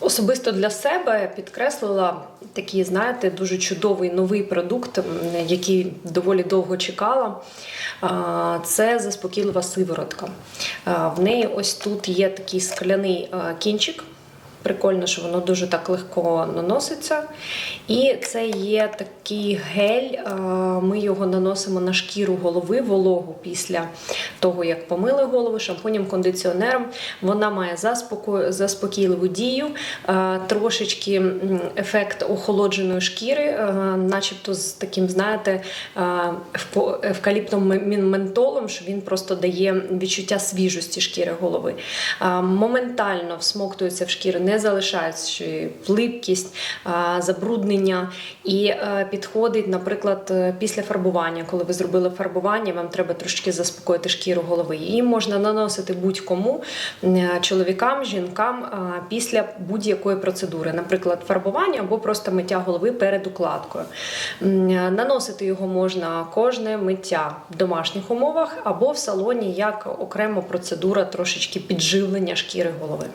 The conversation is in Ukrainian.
Особисто для себе підкреслила такий, знаєте, дуже чудовий новий продукт, який доволі довго чекала. Це заспокійлива сиворотка. В неї ось тут є такий скляний кінчик. Прикольно, що воно дуже так легко наноситься. І це є такий гель. Ми його наносимо на шкіру голови, вологу після того, як помили голову шампунем, кондиціонером. Вона має заспокійливу дію, трошечки ефект охолодженої шкіри, начебто з таким, знаєте, евкаліптом ментолом, що він просто дає відчуття свіжості шкіри голови. Моментально всмоктується в шкіру, не залишаючи липкість, забруднення і е, підходить, наприклад, е, після фарбування. Коли ви зробили фарбування, вам треба трошки заспокоїти шкіру голови. Її можна наносити будь-кому, е, чоловікам, жінкам після будь-якої процедури, наприклад, фарбування або просто миття голови перед укладкою. Наносити його можна кожне миття в домашніх умовах або в салоні як окрема процедура трошечки підживлення шкіри голови.